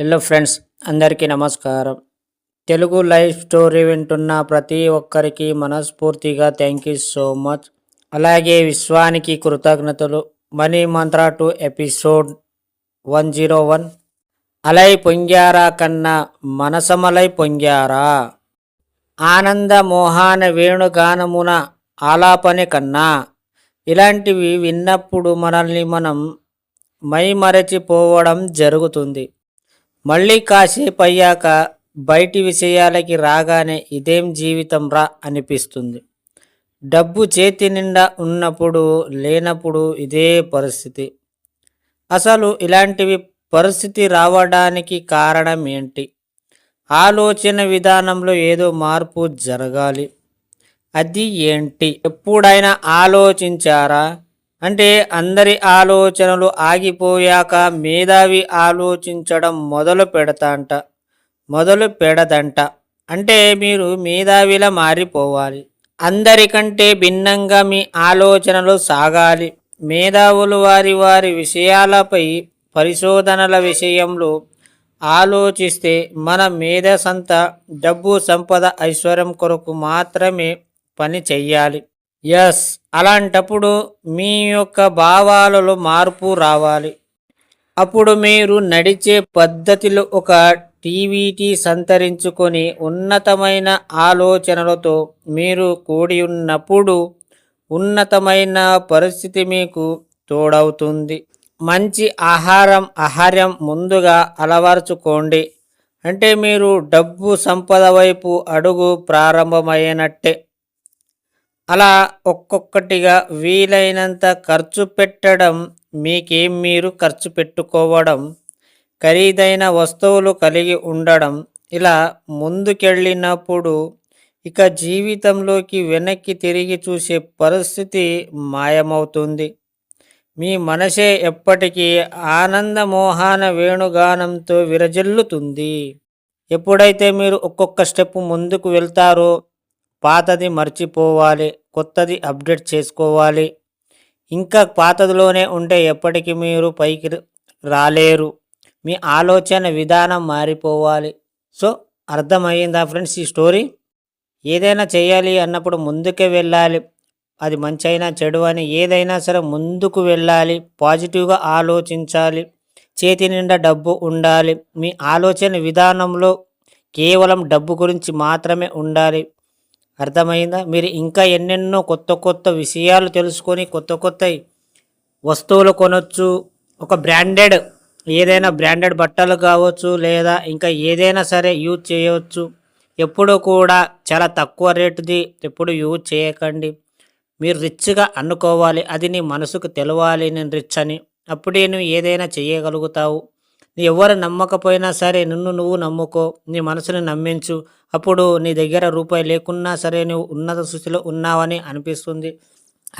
Hello friends అందరికీ నమస్కారం. Telugu live story వింటున్న ప్రతి ఒక్కరికి మనస్ఫూర్తిగా థ్యాంక్ యూ సో మచ్ అలాగే విశ్వానికి కృతజ్ఞతలు. Money Mantra two episode one zero one అలై పొంగారా కన్నా మనసమలై పొంగారా? ఆనంద మోహాన వేణుగానమున ఆలాపన కన్నా. ఇలాంటివి విన్నప్పుడు మనల్ని మనం మైమరచిపోవడం జరుగుతుంది. మళ్ళీ కాసేపు అయ్యాక బయటి విషయాలకి రాగానే ఇదేం జీవితం రా అనిపిస్తుంది. డబ్బు చేతి నిండా ఉన్నప్పుడు లేనప్పుడు ఇదే పరిస్థితి. అసలు ఇలాంటివి పరిస్థితి రావడానికి కారణం ఏంటి? ఆలోచన విధానంలో ఏదో మార్పు జరగాలి. అది ఏంటి? ఎప్పుడైనా ఆలోచించారా? అంటే అందరి ఆలోచనలు ఆగిపోయాక మేధావి ఆలోచించడం మొదలు పెడతాంట. మొదలు పెడదంట. అంటే మీరు మేధావిలా మారిపోవాలి. అందరికంటే భిన్నంగా మీ ఆలోచనలు సాగాలి. మేధావులు వారి వారి విషయాలపై పరిశోధనల విషయంలో ఆలోచిస్తే మన మేధసంతా డబ్బు సంపద ఐశ్వర్యం కొరకు మాత్రమే పని చెయ్యాలి. ఎస్ అలాంటప్పుడు మీ యొక్క భావాలలో మార్పు రావాలి. అప్పుడు మీరు నడిచే పద్ధతిలో ఒక టీవీటీ సంతరించుకొని ఉన్నతమైన ఆలోచనలతో మీరు కూడి ఉన్నప్పుడు ఉన్నతమైన పరిస్థితి మీకు తోడవుతుంది. మంచి ఆహారం ఆహార్యం ముందుగా అలవరుచుకోండి. అంటే మీరు డబ్బు సంపద వైపు అడుగు ప్రారంభమైనట్టే. అలా ఒక్కొక్కటిగా వీలైనంత ఖర్చు పెట్టడం మీకేం మీరు ఖర్చు పెట్టుకోవడం ఖరీదైన వస్తువులు కలిగి ఉండడం ఇలా ముందుకెళ్ళినప్పుడు ఇక జీవితంలోకి వెనక్కి తిరిగి చూసే పరిస్థితి మాయమవుతుంది. మీ మనసే ఎప్పటికీ ఆనందమోహాన వేణుగానంతో విరజిల్లుతుంది. ఎప్పుడైతే మీరు ఒక్కొక్క స్టెప్ ముందుకు వెళ్తారో పాతది మర్చిపోవాలి కొత్తది అప్డేట్ చేసుకోవాలి. ఇంకా పాతదిలోనే ఉంటే ఎప్పటికీ మీరు పైకి రాలేరు. మీ ఆలోచన విధానం మారిపోవాలి. సో అర్థమయ్యిందా ఫ్రెండ్స్ ఈ స్టోరీ? ఏదైనా చేయాలి అన్నప్పుడు ముందుకే వెళ్ళాలి. అది మంచి అయినా చెడు అని ఏదైనా సరే ముందుకు వెళ్ళాలి. పాజిటివ్గా ఆలోచించాలి. చేతి నిండా డబ్బు ఉండాలి. మీ ఆలోచన విధానంలో కేవలం డబ్బు గురించి మాత్రమే ఉండాలి. అర్థమైందా? మీరు ఇంకా ఎన్నెన్నో కొత్త కొత్త విషయాలు తెలుసుకొని కొత్త కొత్త వస్తువులు కొనొచ్చు. ఒక బ్రాండెడ్ ఏదైనా బ్రాండెడ్ బట్టలు కావచ్చు లేదా ఇంకా ఏదైనా సరే యూజ్ చేయవచ్చు ఎప్పుడు కూడా చాలా తక్కువ రేటుది ఎప్పుడు యూజ్ చేయకండి. మీరు రిచ్గా అనుకోవాలి. అది నీ మనసుకు తెలవాలి నేను రిచ్ అని. అప్పుడే నువ్వు ఏదైనా చేయగలుగుతావు. నీ ఎవరు నమ్మకపోయినా సరే నిన్ను నువ్వు నమ్ముకో నీ మనసుని నమ్మించు. అప్పుడు నీ దగ్గర రూపాయి లేకున్నా సరే నువ్వు ఉన్నత స్థితిలో ఉన్నావని అనిపిస్తుంది.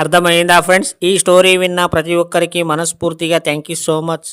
అర్థమైందా ఫ్రెండ్స్? ఈ స్టోరీ విన్న ప్రతి ఒక్కరికి మనస్ఫూర్తిగా థ్యాంక్ యూ సో మచ్